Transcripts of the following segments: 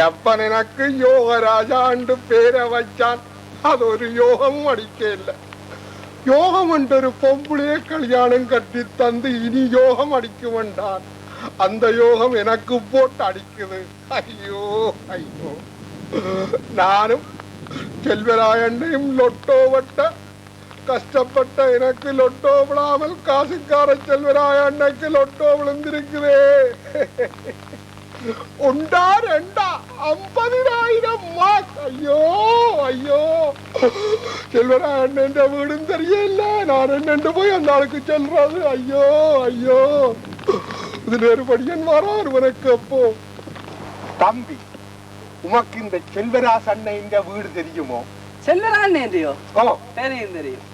அப்பன் எனக்கு யோகராஜாண்டு பேரை வச்சான் அது ஒரு யோகம் அடிக்கே இல்லை யோகம் என்று பொம்புளையே கல்யாணம் கட்டி தந்து இனி யோகம் அடிக்க வேண்டான் அந்த யோகம் எனக்கு போட்டு அடிக்குது ஐயோ ஐயோ நானும் செல்வராயண்டையும் லொட்டோ வட்ட கஷ்டப்பட்ட எனக்கு லொட்டோ விழாமல் காசுக்கார செல்வராயண்ணைக்கு லொட்டோ விழுந்திருக்கிறேன் வீடும் தெரியல நான் போய் அந்த ஆளுக்கு சொல்றது ஐயோ ஐயோ இது நேருபடியன் வரார் உனக்கு அப்போ தம்பி உமக்கு இந்த செல்வராஸ் அண்ணன் இந்த வீடு தெரியுமோ செல்வரான் ஓ தெரியும் தெரியும்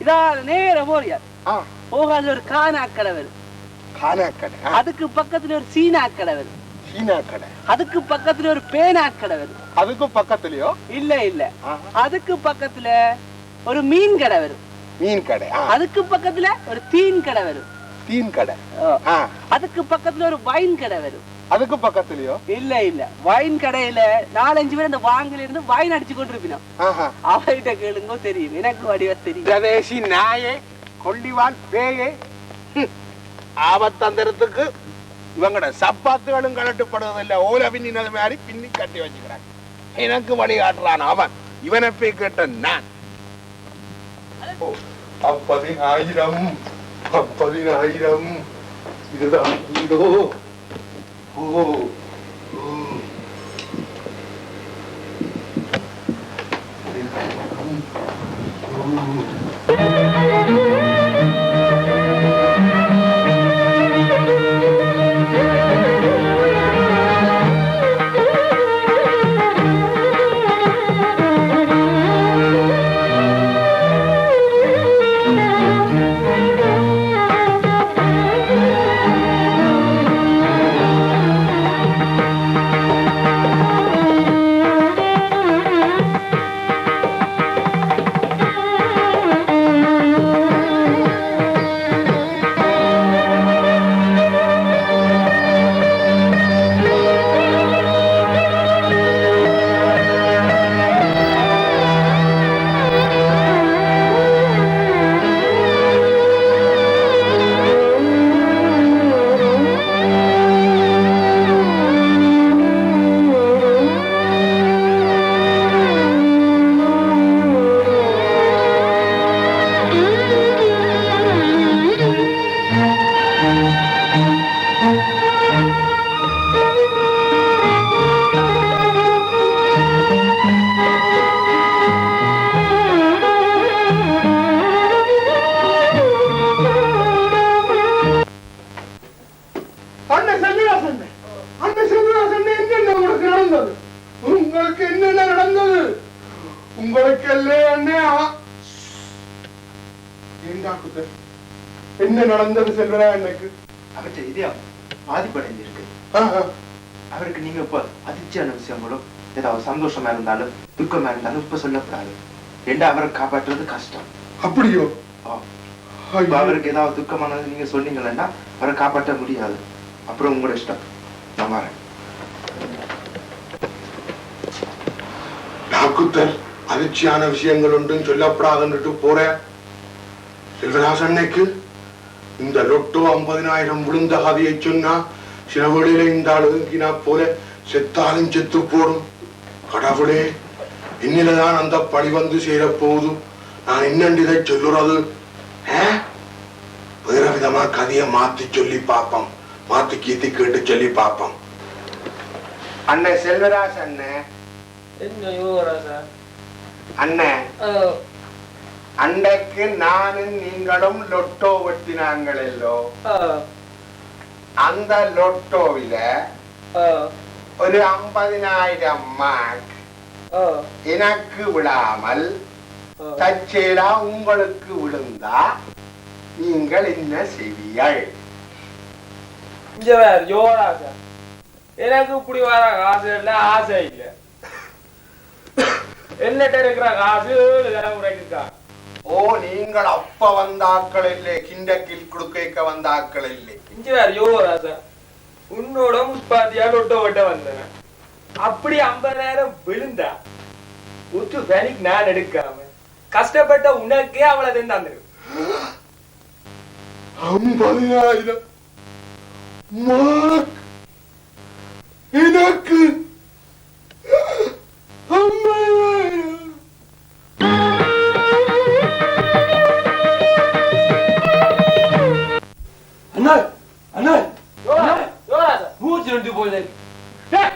இதா நேர போறியா ஆ போகாத ஒரு கானா கடை வரும் கானா கடை ஆ, அதுக்கு பக்கத்துல ஒரு சீனா கடை வரும் சீனா கடை அதுக்கு பக்கத்துல ஒரு பேனா கடை வரும். அதுக்கு பக்கத்துலயோ? இல்ல இல்ல. அதுக்கு பக்கத்துல ஒரு மீன் கடை வரும். மீன் கடை அதுக்கு பக்கத்துல ஒரு தீன் கடை வரும் தீன் கடை அதுக்கு பக்கத்துல ஒரு வைன் கடை வரும். அதுக்கு பக்கத்துலயோ? இல்ல இல்ல. வைன் கடையில நாலஞ்சு பேர் அந்த வாங்கல இருந்து வைன் அடிச்சு ஆஹா. அவர்கிட்ட கேளுங்க தெரியும். எனக்கு வடிவ தெரியும். பிரதேசி நாயே கொள்ளிவான் பேயே. ஆபத்தந்தரத்துக்கு இவங்கட சப்பாத்துகளும் கலட்டுப்படுவதில்லை. ஓல பின்னினது மாதிரி பின்னி கட்டி வச்சுக்கிறாங்க எனக்கு வழிகாட்டுறான் அவன். இவனை போய் கேட்ட நான். பதினாயிரம் பதினாயிரம் இதுதான் ஓ ஓ. உங்களுக்கு என்னென்ன நடந்தது? உங்களுக்கு? என்ன? நடந்தது செல்வரா எனக்கு? அவற்றை இதயம் பாதிப்படைஞ்சிருக்கு அவருக்கு நீங்க இப்ப அதிர்ச்சியான விஷயங்களும் ஏதாவது சந்தோஷமா இருந்தாலும் துக்கமா இருந்தாலும் இப்ப சொல்லக்கூடாது ஏண்டா அவரை காப்பாற்றுறது கஷ்டம்? அப்படியோ? அவருக்கு ஏதாவது துக்கமானது நீங்க சொன்னீங்கன்னா அவரை காப்பாற்ற முடியாது. அப்புறம் உங்களோட இஷ்டம். நான் வரேன். தாக்குத்தல் அதிர்ச்சியான விஷயங்கள் ஒன்றும் சொல்லப்படாதுன்னுட்டு போற செல்வராசன்னைக்கு இந்த லொட்டோ ஐம்பதினாயிரம் விழுந்த கதையை சொன்னா சில வேளையில இந்த அழுகினா போல செத்தாலும் செத்து போடும். கடவுளே இன்னிலதான் அந்த பழி வந்து சேரப் போகுது நான் என்னண்டு இதை சொல்லுறது? வேற விதமா கதையை மாத்தி சொல்லி பார்ப்போம். மாத்தி கீத்தி கேட்டு சொல்லி பார்ப்போம். அண்ணன் செல்வராஜ் அண்ணன் அண்ணன் அன்றைக்கு நானும் நீங்களும் லொட்டோ வெட்டினாங்களோ அந்த லொட்டோவில ஒரு ஐம்பதினாயிரம் மார்க் எனக்கு விழாமல் தற்செயலா உங்களுக்கு விழுந்தா நீங்கள் என்ன செய்வீர்கள்? எனக்கு இப்படி வர காசு இல்ல ஆசை இல்ல. என்னட்ட இருக்கிற காசு இருக்கா ஓ நீங்கள் அப்ப வந்த ஆட்கள் இல்லை கிண்டக்கில் குடுக்க வந்த ஆட்கள் இல்லை. வேற யுவராஜா உன்னோட முப்பாத்தியா லொட்டோ வட்ட வந்தேன். அப்படி ஐம்பதாயிரம் விழுந்தா உத்து பேனிக் நான் எடுக்காம கஷ்டப்பட்ட உனக்கே அவளை தந்துரு. ஐம்பதினாயிரம் மார்க் எனக்கு yönündü böyle. Heh!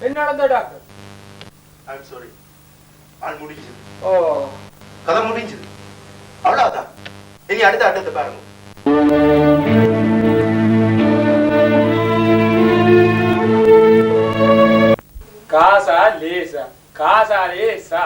என்ன நடந்த டாக்டர்? ஐம் சாரி ஆள் முடிஞ்சது. ஓ. கதை முடிஞ்சது. அவ்வளவுதான். இனி அடுத்த அட்டத்தை பாருங்க. காசா லேசா. காசா லேசா.